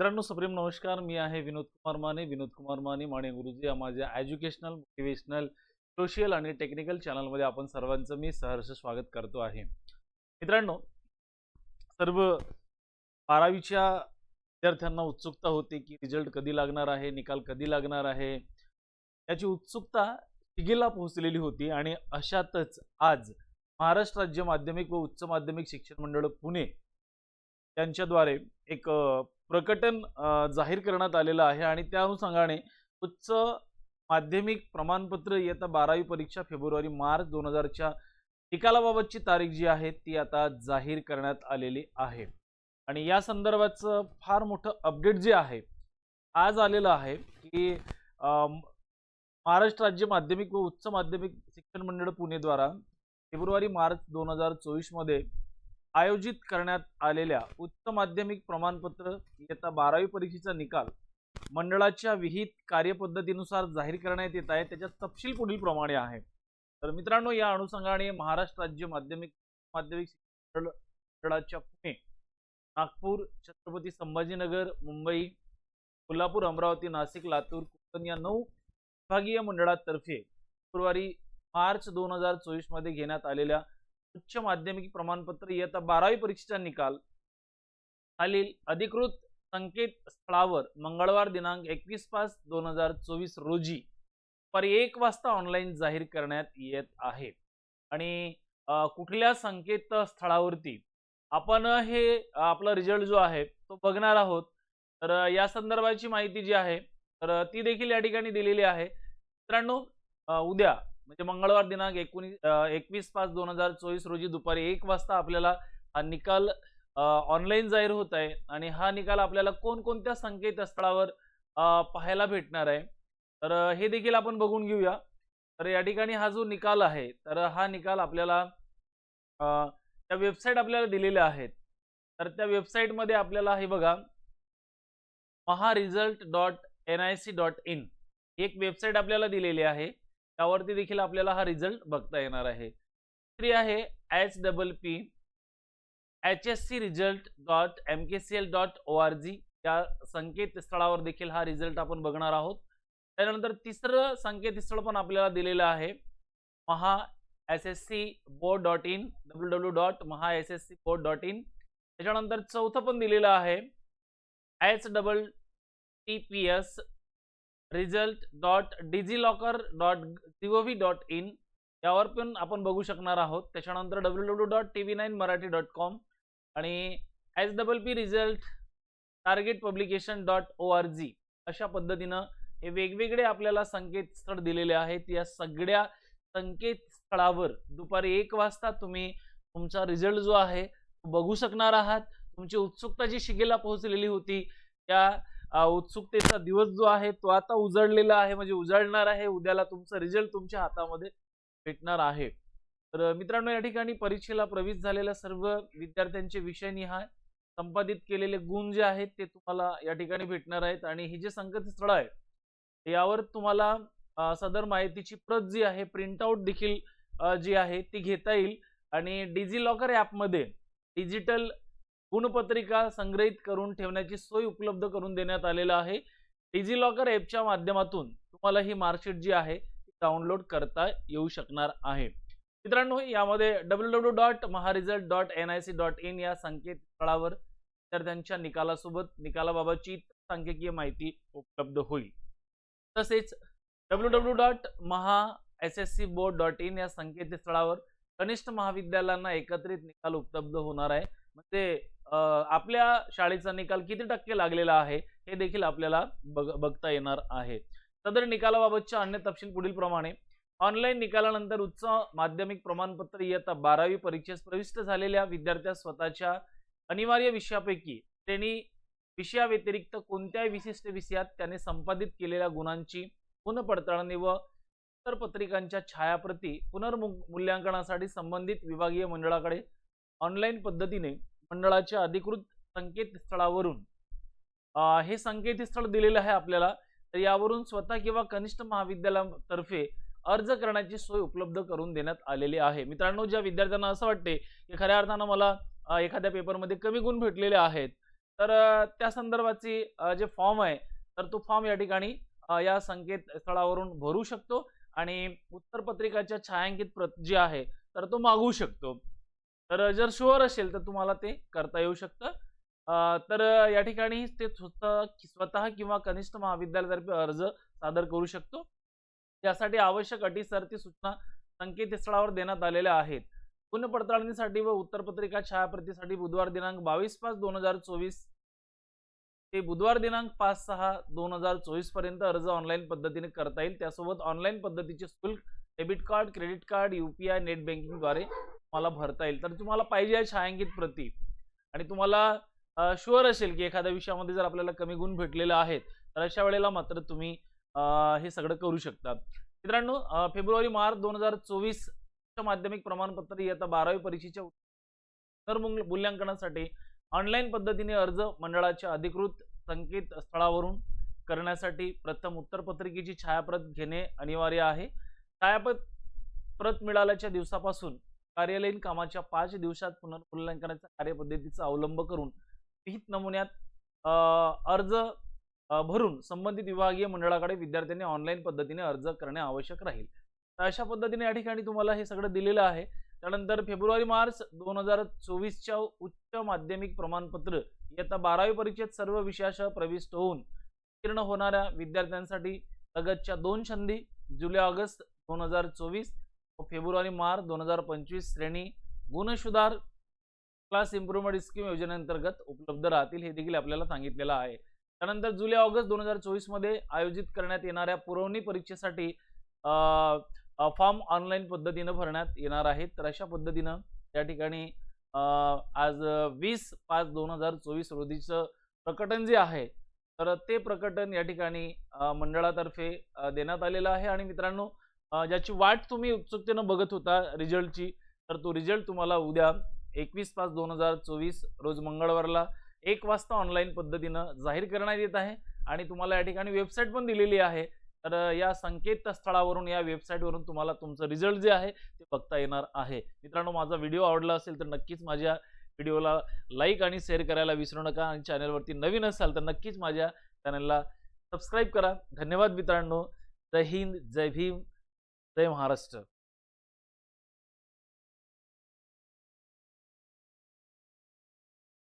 मित्रांनो सुप्रीम नमस्कार. मी आहे विनोद कुमार माने. विनोद कुमार माने माने गुरुजी या माझ्या एज्युकेशनल मोटिवेशनल सोशल आणि टेक्निकल चॅनलमध्ये आपण सर्वांचं मी सहर्ष स्वागत करतो आहे. मित्रांनो सर्व बारावीच्या विद्यार्थ्यांना उत्सुकता होती की रिझल्ट कधी लागणार आहे निकाल कधी लागणार आहे? याची उत्सुकता शिगेला पोहोचलेली होती आणि अशातच आज महाराष्ट्र राज्य माध्यमिक व उच्च माध्यमिक शिक्षण मंडळ पुणे त्यांच्याद्वारे एक प्रकटन जाहीर करण्यात आलेलं आहे आणि त्या अनुषंगाने उच्च माध्यमिक प्रमाणपत्र इयत्ता बारावी परीक्षा फेब्रुवारी मार्च दोन हजारच्या निकालाबाबतची तारीख जी आहे ती आता जाहीर करण्यात आलेली आहे. आणि या संदर्भाचं फार मोठं अपडेट जे आहे आज आलेलं आहे की महाराष्ट्र राज्य माध्यमिक व उच्च माध्यमिक शिक्षण मंडळ पुणेद्वारा फेब्रुवारी मार्च दोन हजार चोवीसमध्ये आयोजित करण्यात आलेल्या उच्च माध्यमिक प्रमाणपत्र इयत्ता बारावी परीक्षेचा निकाल मंडळाच्या विहित कार्यपद्धतीनुसार जाहीर करण्यात येत आहे. त्याच्यात तपशील पुढील प्रमाणे आहे. तर मित्रांनो या अनुषंगाने महाराष्ट्र राज्य माध्यमिक माध्यमिक शिक्षण मंडळाच्या पुणे नागपूर छत्रपती संभाजीनगर मुंबई कोल्हापूर अमरावती नाशिक लातूर कोकण या नऊ विभागीय मंडळातर्फे फेब्रुवारी मार्च दोन हजार चोवीसमध्ये घेण्यात आलेल्या उच्च माध्यमिक प्रमाणपत्र इयत्ता बारावी परीक्षेचा निकाल. खालील अधिकृत संकेत स्थळावर मंगळवार दिनांक एकवीस पाच दोन हजार चोवीस रोजी दुपारी एक वाजता ऑनलाईन जाहीर करण्यात येत आहे. आणि कुठल्या संकेत स्थळावरती आपण हे आपला रिझल्ट जो आहे तो बघणार आहोत. तर या संदर्भाची माहिती जी आहे तर ती देखील या ठिकाणी दिलेली आहे. मित्रांनो उद्या म्हणजे मंगळवार दिनांक एकोणीस एकवीस पाच दोन हजार चोवीस रोजी दुपारी एक वाजता आपल्याला हा निकाल ऑनलाईन जाहीर होत आहे. आणि हा निकाल आपल्याला कोणकोणत्या संकेतस्थळावर पाहायला भेटणार आहे? तर हे देखील आपण बघून घेऊया. तर या ठिकाणी हा जो निकाल आहे तर हा निकाल आपल्याला त्या वेबसाईट आपल्याला दिलेल्या आहेत. तर त्या वेबसाईटमध्ये आपल्याला हे बघा. Maha result dot N I C dot in. एक वेबसाईट आपल्याला दिलेली आहे. त्यावरती देखील आपल्याला हा रिझल्ट बघता येणार आहे. दुसरी आहे H double P H S C result dot M K C L dot O R G या संकेतस्थळावर देखील हा रिझल्ट आपण बघणार आहोत. त्यानंतर तिसरं संकेतस्थळ पण आपल्याला दिलेलं आहे. Maha S S C board dot in W W dot Maha S S C board dot in त्याच्यानंतर चौथं पण दिलेलं आहे. H double T P S result dot digilocker dot G O V dot in यावर पण आपण बघू शकणार आहोत. त्याच्यानंतर W W dot T V nine Marathi dot com आणि S double P result target publication dot O R G अशा पद्धतीनं हे वेगवेगळे आपल्याला संकेतस्थळ दिलेले आहेत. या सगळ्या संकेतस्थळावर दुपारी एक वाजता तुम्ही तुमचा रिझल्ट जो आहे तो बघू शकणार आहात. तुमची उत्सुकता जी शिगेला पोहोचलेली होती त्या उत्सुकतेचा दिवस जो आहे तो आता उजळलेला आहे. म्हणजे उजळणार आहे. उद्याला तुमचा रिझल्ट तुमच्या हातामध्ये भेटणार आहे. तर मित्रांनो या ठिकाणी परीक्षेला प्रवेश झालेल्या सर्व विद्यार्थ्यांचे विषय निहाय संपादित केलेले गुण जे आहेत ते तुम्हाला या ठिकाणी भेटणार आहेत. आणि हे जे संकेतस्थळ आहे यावर तुम्हाला सदर माहितीची प्रत जी आहे प्रिंटआउट देखील जी आहे ती घेता येईल. आणि डिजिलॉकर ॲपमध्ये डिजिटल गुणपत्रिका संग्रहित करून ठेवण्याची सोय उपलब्ध करून देण्यात आलेलं आहे. डिजिलॉकर ॲपच्या माध्यमातून तुम्हाला ही मार्कशीट जी आहे ती डाउनलोड करता येऊ शकणार आहे. मित्रांनो यामध्ये W W dot Maha result dot N I C dot in या संकेतस्थळावर विद्यार्थ्यांच्या निकालासोबत निकालाबाबतची सांख्यिकीय माहिती उपलब्ध होईल. तसेच W W dot Maha S S C board dot in या संकेतस्थळावर कनिष्ठ महाविद्यालयांना एकत्रित निकाल उपलब्ध होणार आहे. म्हणजे आपल्या शाळेचा निकाल किती टक्के लागलेला आहे हे देखील आपल्याला बघ बघता येणार आहे. सदर निकालाबाबतच्या अन्य तपशील पुढील प्रमाणे. ऑनलाईन निकालानंतर उच्च माध्यमिक प्रमाणपत्र इयत्ता बारावी परीक्षेस प्रविष्ट झालेल्या विद्यार्थ्यास स्वतःच्या अनिवार्य विषयापैकी त्यांनी विषयाव्यतिरिक्त कोणत्याही विशिष्ट विषयात त्याने संपादित केलेल्या गुणांची पुनपडताळणी व उत्तरपत्रिकांच्या छायाप्रती पुनर्मूल्यांकनासाठी संबंधित विभागीय मंडळाकडे ऑनलाईन पद्धतीने मंडळाच्या अधिकृत संकेतस्थळावरून. हे संकेतस्थळ दिलेलं आहे आपल्याला. तर यावरून स्वतः किंवा कनिष्ठ महाविद्यालयातर्फे अर्ज करण्याची सोय उपलब्ध करून देण्यात आलेली आहे. मित्रांनो ज्या विद्यार्थ्यांना असं वाटते की खऱ्या अर्थानं मला एखाद्या पेपरमध्ये कमी गुण भेटलेले आहेत तर त्या संदर्भाची जे फॉर्म आहे तर तो फॉर्म या ठिकाणी या संकेतस्थळावरून भरू शकतो आणि उत्तरपत्रिकाच्या छायांकित प्रत जी आहे तर तो मागवू शकतो. तर जर शुअर असेल तर तुम्हाला ते करता येऊ शकतं. तर या ठिकाणी ते स्वतः स्वतः किंवा कनिष्ठ महाविद्यालयातर्फे अर्ज सादर करू शकतो. त्यासाठी आवश्यक अटी सरती सूचना संकेतस्थळावर देण्यात आलेल्या आहेत. पुनःपडताळणीसाठी व उत्तरपत्रिका छायाप्रतीसाठी बुधवार दिनांक बावीस पाच दोन हजार चोवीस ते बुधवार दिनांक पाच सहा दोन हजार चोवीसपर्यंत अर्ज ऑनलाईन पद्धतीने करता येईल. त्यासोबत ऑनलाईन पद्धतीचे शुल्क debit card credit card UPI net बँकिंगद्वारे तुम्हाला भरता येईल. तर तुम्हाला पाहिजे आहे छायांकित प्रती. आणि तुम्हाला शुअर असेल की एखाद्या विषयामध्ये जर आपल्याला कमी गुण भेटलेले आहेत तर अशा वेळेला मात्र तुम्ही हे सगळं करू शकता. मित्रांनो फेब्रुवारी मार्च दोन हजार चोवीसच्या माध्यमिक प्रमाणपत्र इयत्ता बारावी परीक्षेच्या उत्तर मूल्य- मूल्यांकनासाठी ऑनलाईन पद्धतीने अर्ज मंडळाच्या अधिकृत संकेतस्थळावरून करण्यासाठी प्रथम उत्तरपत्रिकेची छायाप्रत घेणे अनिवार्य आहे. छायाप्रत प्रत मिळाल्याच्या दिवसापासून कार्यालयीन कामाच्या पाच दिवसात पुनर्मूल्यांकनाच्या कार्यपद्धतीचा अवलंब करून विहित नमुन्यात अर्ज भरून संबंधित विभागीय मंडळाकडे विद्यार्थ्यांनी ऑनलाईन पद्धतीने अर्ज करणे आवश्यक राहील. तर अशा पद्धतीने या ठिकाणी तुम्हाला हे सगळं दिलेलं आहे. त्यानंतर फेब्रुवारी मार्च दोन हजार चोवीसच्या उच्च माध्यमिक प्रमाणपत्र इयत्ता बारावी परीक्षेत सर्व विषयासह प्रविष्ट होऊन उत्तीर्ण होणाऱ्या विद्यार्थ्यांसाठी लगतच्या दोन संधी जुलै ऑगस्ट दोन हजार चोवीस व फेब्रुवारी मार्च दोन हजार पंचवीस श्रेणी गुणसुधार क्लास इम्प्रुव्हमेंट स्कीम योजनेअंतर्गत उपलब्ध राहतील हे देखील आपल्याला सांगितलेलं आहे. त्यानंतर जुलै ऑगस्ट दोन हजार चोवीसमध्ये आयोजित करण्यात येणाऱ्या पुरवणी परीक्षेसाठी फॉर्म ऑनलाईन पद्धतीनं भरण्यात येणार आहेत. तर अशा पद्धतीनं या ठिकाणी आज वीस पाच दोन हजार चोवीस रोजीचं प्रकटन जे आहे तर ते प्रकटन या ठिकाणी मंडळातर्फे देण्यात आलेलं आहे. आणि मित्रांनो ज्याची वाट तुम्ही उत्सुकतेनं बघत होता रिझल्टची तर तो रिझल्ट तुम्हाला उद्या एकवीस पाच दोन हजार चोवीस रोज मंगळवारला एक वाजता ऑनलाईन पद्धतीनं जाहीर करण्यात येत आहे. आणि तुम्हाला या ठिकाणी वेबसाईट पण दिलेली आहे. तर या संकेतस्थळावरून या वेबसाईटवरून तुम्हाला तुमचं रिझल्ट जे आहे ते बघता येणार आहे. मित्रांनो माझा व्हिडिओ आवडला असेल तर नक्कीच माझ्या व्हिडिओला लाईक आणि शेअर करायला विसरू नका. आणि चॅनलवरती नवीन असाल तर नक्कीच माझ्या चॅनलला सबस्क्राईब करा. धन्यवाद मित्रांनो. जय हिंद जय भीम. जय महाराष्ट्र.